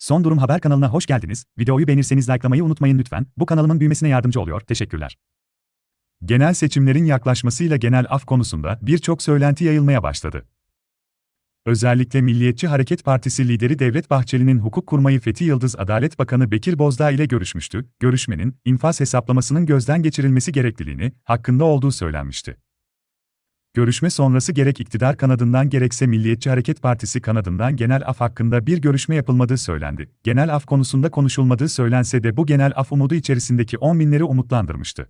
Son Durum Haber kanalına hoş geldiniz. Videoyu beğenirseniz likelamayı unutmayın lütfen. Bu kanalımın büyümesine yardımcı oluyor. Teşekkürler. Genel seçimlerin yaklaşmasıyla genel af konusunda birçok söylenti yayılmaya başladı. Özellikle Milliyetçi Hareket Partisi lideri Devlet Bahçeli'nin hukuk kurmayı Fethi Yıldız Adalet Bakanı Bekir Bozdağ ile görüşmüştü. Görüşmenin infaz hesaplamasının gözden geçirilmesi gerekliliğini hakkında olduğu söylenmişti. Görüşme sonrası gerek iktidar kanadından gerekse Milliyetçi Hareket Partisi kanadından genel af hakkında bir görüşme yapılmadığı söylendi. Genel af konusunda konuşulmadığı söylense de bu genel af umudu içerisindeki 10 binleri umutlandırmıştı.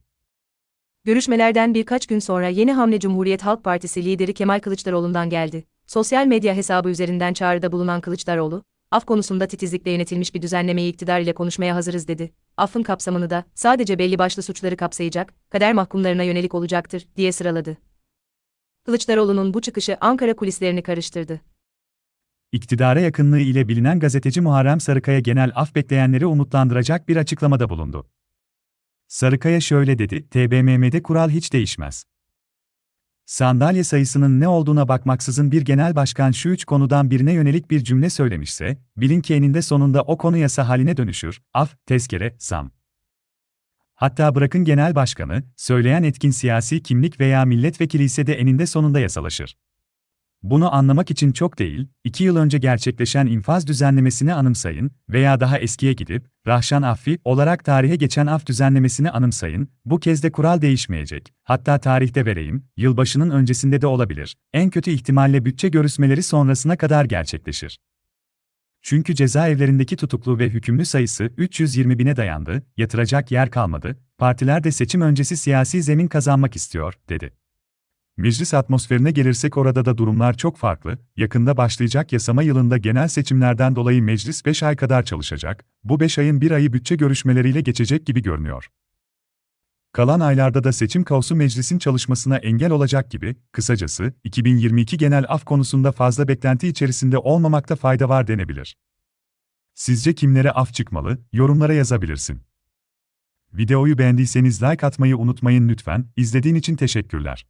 Görüşmelerden birkaç gün sonra yeni hamle Cumhuriyet Halk Partisi lideri Kemal Kılıçdaroğlu'ndan geldi. Sosyal medya hesabı üzerinden çağrıda bulunan Kılıçdaroğlu, af konusunda titizlikle yönetilmiş bir düzenlemeyi iktidar ile konuşmaya hazırız dedi. Affın kapsamını da sadece belli başlı suçları kapsayacak, kader mahkumlarına yönelik olacaktır diye sıraladı. Kılıçdaroğlu'nun bu çıkışı Ankara kulislerini karıştırdı. İktidara yakınlığı ile bilinen gazeteci Muharrem Sarıkaya genel af bekleyenleri umutlandıracak bir açıklamada bulundu. Sarıkaya şöyle dedi, TBMM'de kural hiç değişmez. Sandalye sayısının ne olduğuna bakmaksızın bir genel başkan şu üç konudan birine yönelik bir cümle söylemişse, bilin ki eninde sonunda o konu yasa haline dönüşür, af, tezkere, sam. Hatta bırakın genel başkanı, söyleyen etkin siyasi kimlik veya milletvekili ise de eninde sonunda yasalaşır. Bunu anlamak için çok değil, iki yıl önce gerçekleşen infaz düzenlemesini anımsayın veya daha eskiye gidip, Rahşan Affi olarak tarihe geçen af düzenlemesini anımsayın, bu kez de kural değişmeyecek, hatta tarihte vereyim, yılbaşının öncesinde de olabilir, en kötü ihtimalle bütçe görüşmeleri sonrasına kadar gerçekleşir. Çünkü cezaevlerindeki tutuklu ve hükümlü sayısı 320 bine dayandı, yatıracak yer kalmadı, partiler de seçim öncesi siyasi zemin kazanmak istiyor, dedi. Meclis atmosferine gelirsek orada da durumlar çok farklı. Yakında başlayacak yasama yılında genel seçimlerden dolayı meclis 5 ay kadar çalışacak. Bu 5 ayın bir ayı bütçe görüşmeleriyle geçecek gibi görünüyor. Kalan aylarda da seçim kaosu meclisin çalışmasına engel olacak gibi, kısacası, 2022 genel af konusunda fazla beklenti içerisinde olmamakta fayda var denebilir. Sizce kimlere af çıkmalı, yorumlara yazabilirsin. Videoyu beğendiyseniz like atmayı unutmayın lütfen, izlediğin için teşekkürler.